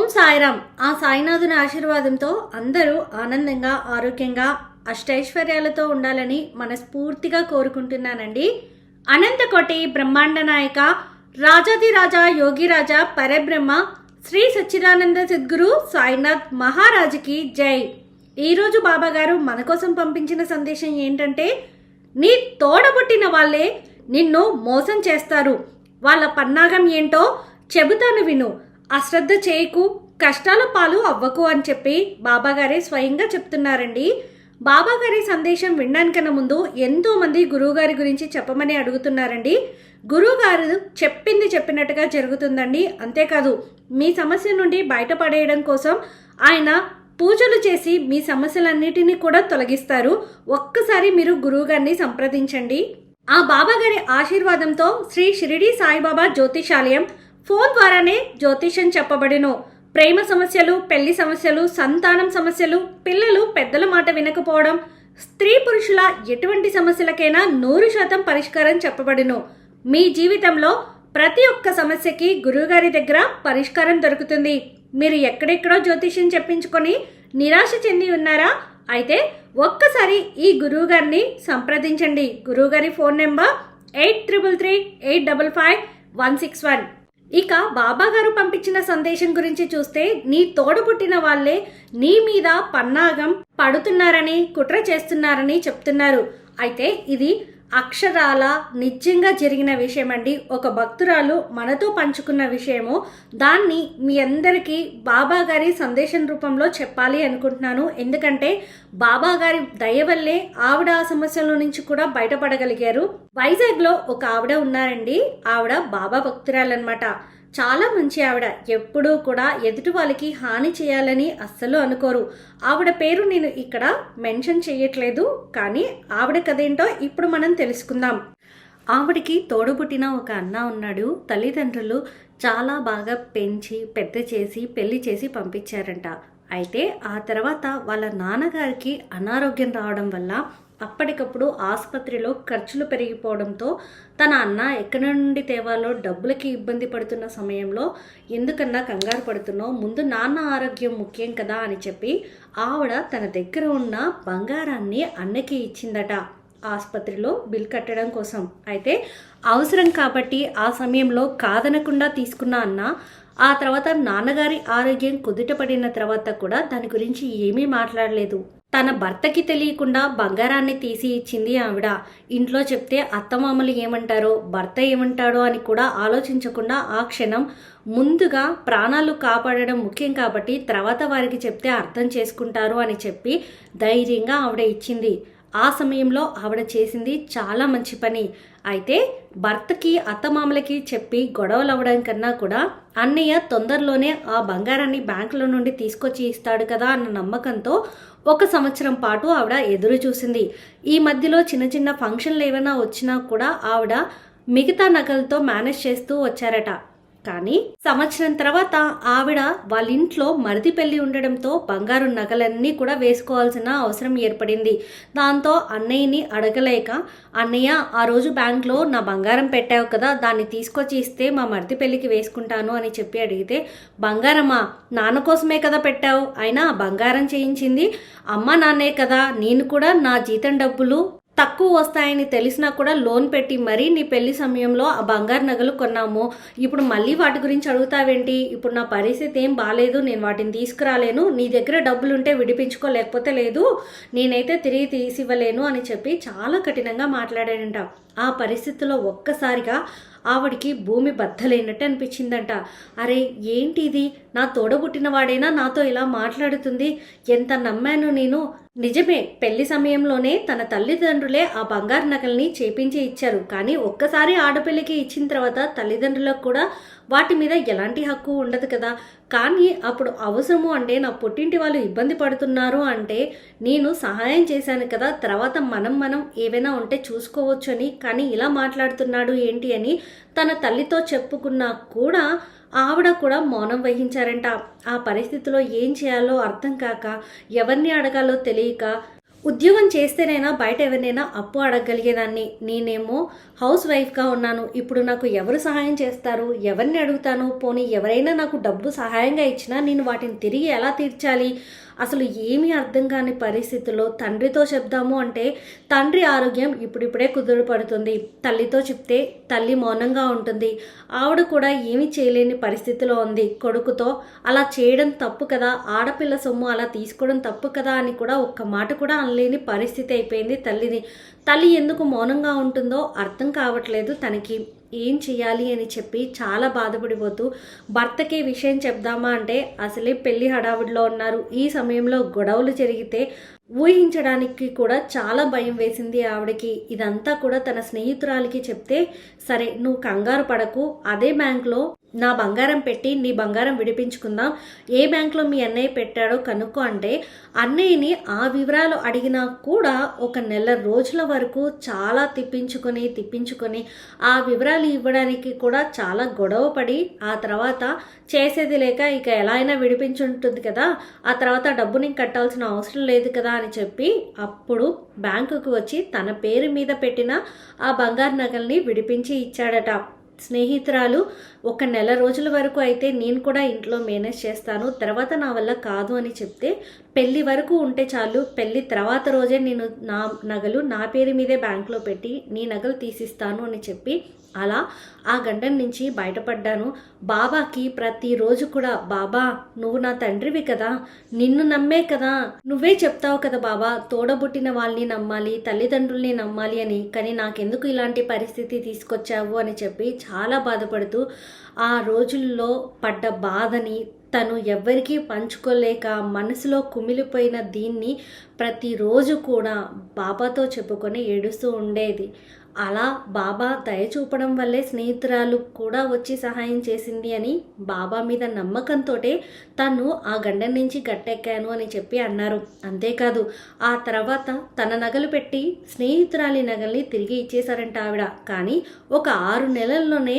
ఓం సాయిరామ్. ఆ సాయినాథుని ఆశీర్వాదంతో అందరూ ఆనందంగా ఆరోగ్యంగా అష్టైశ్వర్యాలతో ఉండాలని మనస్ఫూర్తిగా కోరుకుంటున్నానండి. అనంతకోటి బ్రహ్మాండ నాయక రాజాదిరాజా యోగిరాజా పరబ్రహ్మ శ్రీ సచ్చిదానంద సద్గురు సాయినాథ్ మహారాజుకి జై. ఈరోజు బాబాగారు మన కోసం పంపించిన సందేశం ఏంటంటే నీ తోడబుట్టిన వాళ్ళే నిన్ను మోసం చేస్తారు. వాళ్ళ పన్నాగం ఏంటో చెబుతాను విను. అశ్రద్ధ చేయకు కష్టాల పాలు అవ్వకు అని చెప్పి బాబాగారే స్వయంగా చెప్తున్నారండి. బాబాగారి సందేశం వినడానికన్నా ముందు ఎంతోమంది గురువుగారి గురించి చెప్పమని అడుగుతున్నారండి. గురువుగారు చెప్పింది చెప్పినట్టుగా జరుగుతుందండి. అంతేకాదు మీ సమస్య నుండి బయటపడేయడం కోసం ఆయన పూజలు చేసి మీ సమస్యలన్నిటినీ కూడా తొలగిస్తారు. ఒక్కసారి మీరు గురువుగారిని సంప్రదించండి. ఆ బాబాగారి ఆశీర్వాదంతో శ్రీ షిరిడి సాయిబాబా జ్యోతిషాలయం ఫోన్ ద్వారానే జ్యోతిషం చెప్పబడిను. ప్రేమ సమస్యలు పెళ్ళి సమస్యలు సంతానం సమస్యలు పిల్లలు పెద్దల మాట వినకపోవడం స్త్రీ పురుషుల ఎటువంటి సమస్యలకైనా నూరు శాతం పరిష్కారం చెప్పబడిను. మీ జీవితంలో ప్రతి ఒక్క సమస్యకి గురువుగారి దగ్గర పరిష్కారం దొరుకుతుంది. మీరు ఎక్కడెక్కడో జ్యోతిష్యం చెప్పించుకొని నిరాశ చెంది ఉన్నారా? అయితే ఒక్కసారి ఈ గురువు గారిని సంప్రదించండి. గురువుగారి phone number eight triple three eight double five one six one. ఇక బాబా గారు పంపించిన సందేశం గురించి చూస్తే నీ తోడు పుట్టిన వాళ్ళే నీ మీద పన్నాగం పడుతున్నారని కుట్ర చేస్తున్నారని చెప్తున్నారు. అయితే ఇది అక్షరాల నిజంగా జరిగిన విషయం అండి ఒక భక్తురాలు మనతో పంచుకున్న విషయము. దాన్ని మీ అందరికీ బాబా గారి సందేశం రూపంలో చెప్పాలి అనుకుంటున్నాను. ఎందుకంటే బాబా గారి దయ వల్లే ఆవిడ ఆ సమస్యల నుంచి కూడా బయటపడగలిగారు. వైజాగ్లో ఒక ఆవిడ ఉన్నారండి. ఆవిడ బాబా భక్తురాలన్నమాట. చాలా మంచి ఆవిడ. ఎప్పుడూ కూడా ఎదుటి వాళ్ళకి హాని చేయాలని అస్సలు అనుకోరు. ఆవిడ పేరు నేను ఇక్కడ మెన్షన్ చేయట్లేదు కానీ ఆవిడ కదేంటో ఇప్పుడు మనం తెలుసుకుందాం. ఆవిడకి తోడుపుట్టిన ఒక అన్న ఉన్నాడు. తల్లిదండ్రులు చాలా బాగా పెంచి పెద్ద చేసి పెళ్ళి చేసి పంపించారంట. అయితే ఆ తర్వాత వాళ్ళ నాన్నగారికి అనారోగ్యం రావడం వల్ల అప్పటికప్పుడు ఆసుపత్రిలో ఖర్చులు పెరిగిపోవడంతో తన అన్న ఎక్కడి నుండి తేవాలో డబ్బులకి ఇబ్బంది పడుతున్న సమయంలో ఎందుకన్నా కంగారు పడుతున్నావు? ముందు నాన్న ఆరోగ్యం ముఖ్యం కదా అని చెప్పి ఆవిడ తన దగ్గర ఉన్న బంగారాన్ని అన్నకి ఇచ్చిందట ఆసుపత్రిలో బిల్ కట్టడం కోసం. అయితే అవసరం కాబట్టి ఆ సమయంలో కాదనకుండా తీసుకున్న అన్న ఆ తర్వాత నాన్నగారి ఆరోగ్యం కుదుటపడిన తర్వాత కూడా దాని గురించి ఏమీ మాట్లాడలేదు. తన భర్తకి తెలియకుండా బంగారాన్ని తీసి ఇచ్చింది ఆవిడ. ఇంట్లో చెప్తే అత్తమామలు ఏమంటారో భర్త ఏమంటాడో అని కూడా ఆలోచించకుండా ఆ క్షణం ముందుగా ప్రాణాలు కాపాడడం ముఖ్యం కాబట్టి తర్వాత వారికి చెప్తే అర్థం చేసుకుంటారు అని చెప్పి ధైర్యంగా ఆవిడ ఇచ్చింది. ఆ సమయంలో ఆవిడ చేసింది చాలా మంచి పని. అయితే భర్తకి అత్తమామలకి చెప్పి గొడవలు అవ్వడం కన్నా కూడా అన్నయ్య తొందరలోనే ఆ బంగారాన్ని బ్యాంకులో నుండి తీసుకొచ్చి ఇస్తాడు కదా అన్న నమ్మకంతో ఒక సంవత్సరం పాటు ఆవిడ ఎదురు చూసింది. ఈ మధ్యలో చిన్న చిన్న ఫంక్షన్లు ఏమైనా వచ్చినా కూడా ఆవిడ మిగతా నగలతో మేనేజ్ చేస్తూ వచ్చారట. కానీ సంవత్సరం తర్వాత ఆవిడ వాళ్ళ ఇంట్లో మరిది పెళ్ళి ఉండడంతో బంగారు నగలన్నీ కూడా వేసుకోవాల్సిన అవసరం ఏర్పడింది. దాంతో అన్నయ్యని అడగలేక అన్నయ్య ఆ రోజు బ్యాంక్లో నా బంగారం పెట్టావు కదా దాన్ని తీసుకొచ్చి ఇస్తే మా మరిది పెళ్ళికి వేసుకుంటాను అని చెప్పి అడిగితే బంగారమా నాన్న కోసమే కదా పెట్టావు? అయినా బంగారం చేయించింది? అమ్మ నాన్నే కదా నేను కూడా నా జీతం డబ్బులు తక్కువ వస్తాయని తెలిసినా కూడా లోన్ పెట్టి మరీ నీ పెళ్ళి సమయంలో ఆ బంగారు నగలు కొన్నాము. ఇప్పుడు మళ్ళీ వాటి గురించి అడుగుతావేంటి? ఇప్పుడు నా పరిస్థితి ఏం బాగాలేదు నేను వాటిని తీసుకురాలేను. నీ దగ్గర డబ్బులు ఉంటే విడిపించుకో లేకపోతే లేదు. నేనైతే తిరిగి తీసివ్వలేను అని చెప్పి చాలా కఠినంగా మాట్లాడాడంట. ఆ పరిస్థితిలో ఒక్కసారిగా ఆవిడికి భూమి బద్దలైనట్టు అనిపించిందంట. అరే ఏంటి ఇది నా తోడబుట్టిన వాడైనా నాతో ఇలా మాట్లాడుతుంది? ఎంత నమ్మాను నేను? నిజమే పెళ్ళి సమయంలోనే తన తల్లిదండ్రులే ఆ బంగారు నగల్ని చేపించి ఇచ్చారు. కానీ ఒక్కసారి ఆడపిల్లకి ఇచ్చిన తర్వాత తల్లిదండ్రులకు కూడా వాటి మీద ఎలాంటి హక్కు ఉండదు కదా. కానీ అప్పుడు అవసరము అంటే నా పుట్టింటి వాళ్ళు ఇబ్బంది పడుతున్నారు అంటే నేను సహాయం చేశాను కదా. తర్వాత మనం మనం ఏవైనా ఉంటే చూసుకోవచ్చు అని కానీ ఇలా మాట్లాడుతున్నాడు ఏంటి అని తన తల్లితో చెప్పుకున్నా కూడా ఆవిడ కూడా మౌనం వహించారంట. ఆ పరిస్థితిలో ఏం చేయాలో అర్థం కాక ఎవరిని అడగాలో తెలియక ఉద్యోగం చేస్తేనైనా బయట ఎవరినైనా అప్పు అడగగలిగేదాన్ని నేనేమో హౌస్ వైఫ్గా ఉన్నాను. ఇప్పుడు నాకు ఎవరు సహాయం చేస్తారు? ఎవరిని అడుగుతాను? పోనీ ఎవరైనా నాకు డబ్బు సహాయంగా ఇచ్చినా నేను వాటిని తిరిగి ఎలా తీర్చాలి? అసలు ఏమీ అర్థం కాని పరిస్థితుల్లో తండ్రితో చెప్దాము అంటే తండ్రి ఆరోగ్యం ఇప్పుడిప్పుడే కుదురు పడుతుంది. తల్లితో చెప్తే తల్లి మౌనంగా ఉంటుంది. ఆవిడ కూడా ఏమీ చేయలేని పరిస్థితిలో ఉంది. కొడుకుతో అలా చేయడం తప్పు కదా ఆడపిల్ల సొమ్ము అలా తీసుకోవడం తప్పు కదా అని కూడా ఒక్క మాట కూడా అనలేని పరిస్థితి అయిపోయింది తల్లిది తల్లి ఎందుకు మౌనంగా ఉంటుందో అర్థం కావట్లేదు తనకి. ఏం చేయాలి అని చెప్పి చాలా బాధపడిపోతూ భర్తకి విషయం చెప్దామా అంటే అసలే పెళ్ళి హడావుడిలో ఉన్నారు. ఈ సమయంలో గొడవలు జరిగితే ఊహించడానికి కూడా చాలా భయం వేసింది ఆవిడకి. ఇదంతా కూడా తన స్నేహితురాలికి చెప్తే సరే నువ్వు కంగారు పడకు. అదే బ్యాంక్లో నా బంగారం పెట్టి నీ బంగారం విడిపించుకుందాం. ఏ బ్యాంక్లో మీ అన్నయ్య పెట్టాడో కనుక్కో అంటే అన్నయ్యని ఆ వివరాలు అడిగినా కూడా ఒక నెల రోజుల వరకు చాలా తిప్పించుకొని తిప్పించుకొని ఆ వివరాలు ఇవ్వడానికి కూడా చాలా గొడవ పడి ఆ తర్వాత చేసేది లేక ఇక ఎలా అయినా విడిపించుంటుంది కదా ఆ తర్వాత డబ్బుని కట్టాల్సిన అవసరం లేదు కదా అని చెప్పి అప్పుడు బ్యాంకుకు వచ్చి తన పేరు మీద పెట్టిన ఆ బంగారు నగల్ని విడిపించి ఇచ్చాడట. స్నేహితురాలు ఒక నెల రోజుల వరకు అయితే నేను కూడా ఇంట్లో మేనేజ్ చేస్తాను. తర్వాత నా వల్ల కాదు అని చెప్తే పెళ్ళి వరకు ఉంటే చాలు. పెళ్ళి తర్వాత రోజే నేను నా నగలు నా పేరు మీదే బ్యాంక్లో పెట్టి నీ నగలు తీసిస్తాను అని చెప్పి అలా ఆ గండం నుంచి బయటపడ్డాను. బాబాకి ప్రతిరోజు కూడా బాబా నువ్వు నా తండ్రివి కదా నిన్ను నమ్మే కదా నువ్వే చెప్తావు కదా బాబా తోడబుట్టిన వాళ్ళని నమ్మాలి తల్లిదండ్రుల్ని నమ్మాలి అని కానీ నాకెందుకు ఇలాంటి పరిస్థితి తీసుకొచ్చావు? అని చెప్పి చాలా బాధపడుతూ ఆ రోజుల్లో పడ్డ బాధని తను ఎవ్వరికీ పంచుకోలేక మనసులో కుమిలిపోయిన దీన్ని ప్రతిరోజు కూడా బాబాతో చెప్పుకొని ఏడుస్తూ ఉండేది. అలా బాబా దయ చూపడం వల్లే స్నేహితురాలు కూడా వచ్చి సహాయం చేసింది అని బాబా మీద నమ్మకంతో తను ఆ గండ నుంచి గట్టెక్కాను అని చెప్పి అన్నారు. అంతేకాదు ఆ తర్వాత తన నగలు పెట్టి స్నేహితురాలి నగల్ని తిరిగి ఇచ్చేశారంట ఆవిడ. కానీ ఒక ఆరు నెలల్లోనే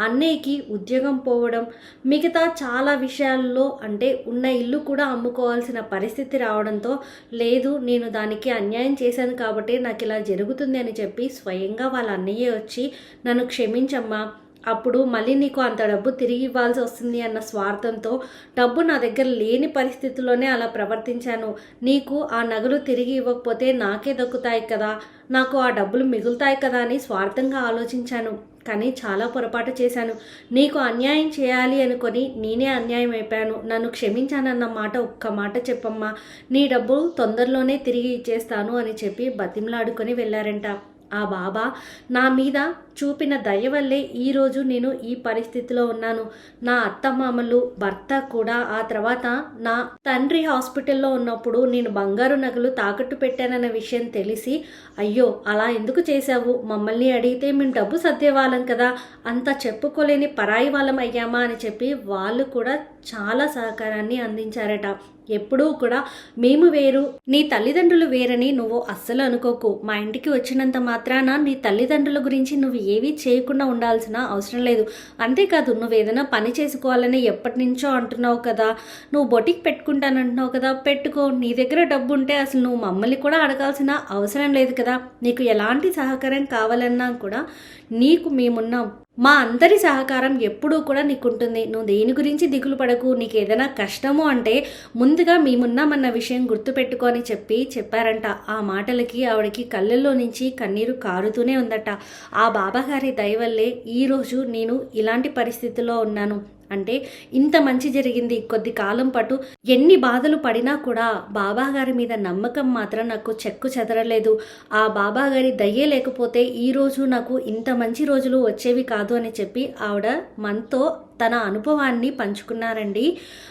అన్నయ్యకి ఉద్యోగం పోవడం మిగతా చాలా విషయాల్లో అంటే ఉన్న ఇల్లు కూడా అమ్ముకోవాల్సిన పరిస్థితి రావడంతో లేదు నేను దానికి అన్యాయం చేశాను కాబట్టి నాకు ఇలా జరుగుతుంది అని చెప్పి స్వయంగా వాళ్ళ అన్నయ్య వచ్చి నన్ను క్షమించమ్మా అప్పుడు మళ్ళీ నీకు అంత డబ్బు తిరిగి ఇవ్వాల్సి వస్తుంది అన్న స్వార్థంతో డబ్బు నా దగ్గర లేని పరిస్థితుల్లోనే అలా ప్రవర్తించాను. నీకు ఆ నగలు తిరిగి ఇవ్వకపోతే నాకే దక్కుతాయి కదా నాకు ఆ డబ్బులు మిగులుతాయి కదా అని స్వార్థంగా ఆలోచించాను. కానీ చాలా పొరపాటు చేశాను. నీకు అన్యాయం చేయాలి అనుకొని నేనే అన్యాయం అయిపోయాను. నన్ను క్షమించానన్న మాట ఒక్క మాట చెప్పమ్మా. నీ డబ్బు తొందరలోనే తిరిగి ఇచ్చేస్తాను అని చెప్పి బతిమలాడుకొని వెళ్ళారంట. ఆ బాబా నా మీద చూపిన దయ వల్లే ఈరోజు నేను ఈ పరిస్థితిలో ఉన్నాను. నా అత్తమామలు భర్త కూడా ఆ తర్వాత నా తండ్రి హాస్పిటల్లో ఉన్నప్పుడు నేను బంగారు నగలు తాకట్టు పెట్టానన్న విషయం తెలిసి అయ్యో అలా ఎందుకు చేశావు? మమ్మల్ని అడిగితే మేము డబ్బు సర్దేవాళ్ళం కదా. అంత చెప్పుకోలేని పరాయి వాళ్ళం అయ్యామా? అని చెప్పి వాళ్ళు కూడా చాలా సహకారాన్ని అందించారట. ఎప్పుడూ కూడా మేము వేరు. నీ తల్లిదండ్రులు వేరని నువ్వు అస్సలు అనుకోకు. మా ఇంటికి వచ్చినంత మాత్రాన నీ తల్లిదండ్రుల గురించి నువ్వు ఏవీ చేయకుండా ఉండాల్సిన అవసరం లేదు. అంతేకాదు నువ్వు ఏదైనా పని చేసుకోవాలని ఎప్పటి నుంచో అంటున్నావు కదా. నువ్వు బొటిక్ పెట్టుకుంటానంటున్నావు కదా. పెట్టుకో. నీ దగ్గర డబ్బు ఉంటే అసలు నువ్వు మమ్మల్ని కూడా అడగాల్సిన అవసరం లేదు కదా. నీకు ఎలాంటి సహకారం కావాలన్నా కూడా నీకు మేమున్నాం. మా అందరి సహకారం ఎప్పుడూ కూడా నీకుంటుంది. నువ్వు దేని గురించి దిగులు పడకు. నీకు ఏదైనా కష్టము అంటే ముందుగా మేమున్నామన్న విషయం గుర్తుపెట్టుకొని చెప్పి చెప్పారంట. ఆ మాటలకి ఆవిడకి కళ్ళల్లో నుంచి కన్నీరు కారుతూనే ఉందట. ఆ బాబాగారి దయవల్లే ఈరోజు నేను ఇలాంటి పరిస్థితిలో ఉన్నాను. అంటే ఇంత మంచి జరిగింది కొద్ది కాలం పాటు ఎన్ని బాధలు పడినా కూడా బాబా గారి మీద నమ్మకం మాత్రం నాకు చెక్కు చెదరలేదు. ఆ బాబా గారి దయ్యే లేకపోతే ఈరోజు నాకు ఇంత మంచి రోజులు వచ్చేవి కాదు అని చెప్పి ఆవిడ మనతో తన అనుభవాన్ని పంచుకున్నారండి.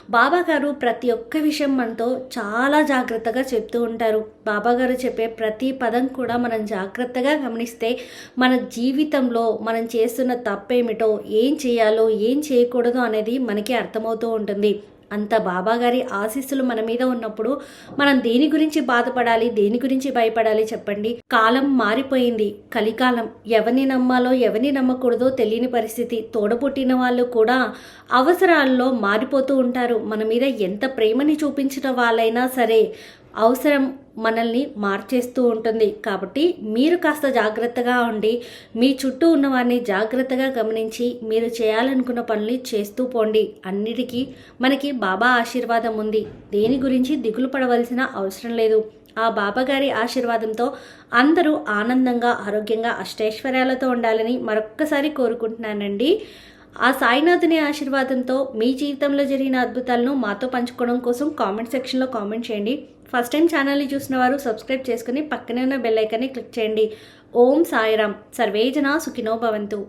బాబా గారు ప్రతి ఒక్క విషయం మనతో చాలా జాగ్రత్తగా చెప్తూ ఉంటారు. బాబా గారు చెప్పే ప్రతి పదం కూడా మనం జాగ్రత్తగా గమనిస్తే మన జీవితంలో మనం చేస్తున్న తప్పేమిటో ఏం చేయాలో ఏం చేయకూడదు అనేది మనకి అర్థమవుతూ ఉంటుంది. అంత బాబాగారి ఆశీస్సులు మన మీద ఉన్నప్పుడు మనం దేని గురించి బాధపడాలి దేని గురించి భయపడాలి చెప్పండి. కాలం మారిపోయింది. కలికాలం ఎవరిని నమ్మాలో ఎవరిని నమ్మకూడదో తెలియని పరిస్థితి. తోడపుట్టిన వాళ్ళు కూడా అవసరాల్లో మారిపోతూ ఉంటారు. మన మీద ఎంత ప్రేమని చూపించిన వాళ్ళైనా సరే అవసరం మనల్ని మార్చేస్తూ ఉంటుంది. కాబట్టి మీరు కాస్త జాగ్రత్తగా ఉండి మీ చుట్టూ ఉన్నవారిని జాగ్రత్తగా గమనించి మీరు చేయాలనుకున్న పనులు చేస్తూ పోండి. అన్నిటికీ మనకి బాబా ఆశీర్వాదం ఉంది. దేని గురించి దిగులు పడవలసిన అవసరం లేదు. ఆ బాబాగారి ఆశీర్వాదంతో అందరూ ఆనందంగా ఆరోగ్యంగా అష్టైశ్వర్యాలతో ఉండాలని మరొక్కసారి కోరుకుంటున్నానండి. ఆ సాయినాథుని ఆశీర్వాదంతో మీ జీవితంలో జరిగిన అద్భుతాలను మాతో పంచుకోవడం కోసం కామెంట్ సెక్షన్లో కామెంట్ చేయండి. ఫస్ట్ టైం ఛానల్ని చూసిన వారు సబ్స్క్రైబ్ చేసుకుని పక్కనే ఉన్న బెల్ ఐకాన్ని క్లిక్ చేయండి. ఓం సాయిరామ్. సర్వేజన సుఖినో భవంతు.